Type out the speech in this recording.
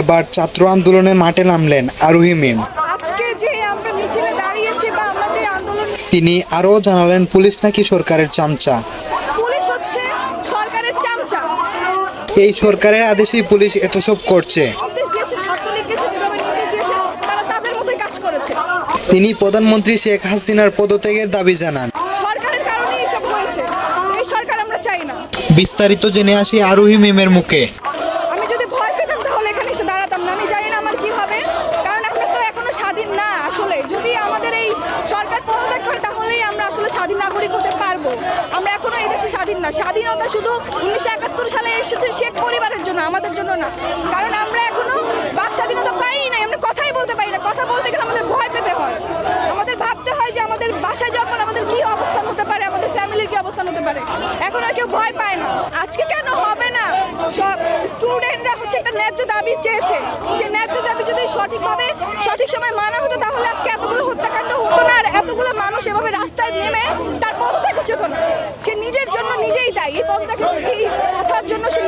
এবার ছাত্র আন্দোলনে মাঠে নামলেন আরোহী মিম। তিনি আরও জানালেন পুলিশ নাকি সরকারের চামচা? এই সরকারের আদেশেই পুলিশ এত সব করছে। তিনি প্রধানমন্ত্রী শেখ হাসিনার পদত্যাগের দাবি জানান। বিস্তারিত জেনে আসি আরোহী মিমের মুখে আমি যদি ভয় পেতাম তাহলে এখানে এসে দাঁড়াতাম না। আমি জানি না আমার কি হবে। কারণ আমরা তো এখনও স্বাধীন না আসলে। যদি আমাদের এই সরকার পদত্যাগ করে, তাহলেই আমরা আসলে স্বাধীন নাগরিক হতে পারব। আমরা এখনও এই দেশে স্বাধীন না। স্বাধীনতা শুধু উনিশশো একাত্তর সালে এসেছে শেখ পরিবারের জন্য, আমাদের জন্য না। কারণ আমরা এখনও বাক স্বাধীনতা পাই নাই। আমরা কথাই বলতে পারি না। কথা বলতে গেলে আমাদের ভয় পেতে হয়। আমাদের ভাবতে হয় যে আমাদের বাসায় যাওয়ার পর আমাদের কি অবস্থান হতে পারে, আমাদের ফ্যামিলির কি অবস্থান হতে পারে। এখন আর কেউ ভয় পায় না। আজকে কেন হবে না? হচ্ছে একটা ন্যায্য দাবি চেয়েছে। সেই ন্যায্য দাবি যদি সঠিকভাবে, সঠিক সময় মানা হতো, তাহলে আজকে এতগুলো হত্যাকাণ্ড হতো না, আর এতগুলো মানুষ এভাবে রাস্তায় নেমে তার পদত্যাগ হচ্ছে না। সে নিজের জন্য নিজেই দায়ী। এই পদত্যাগ কথার জন্য সে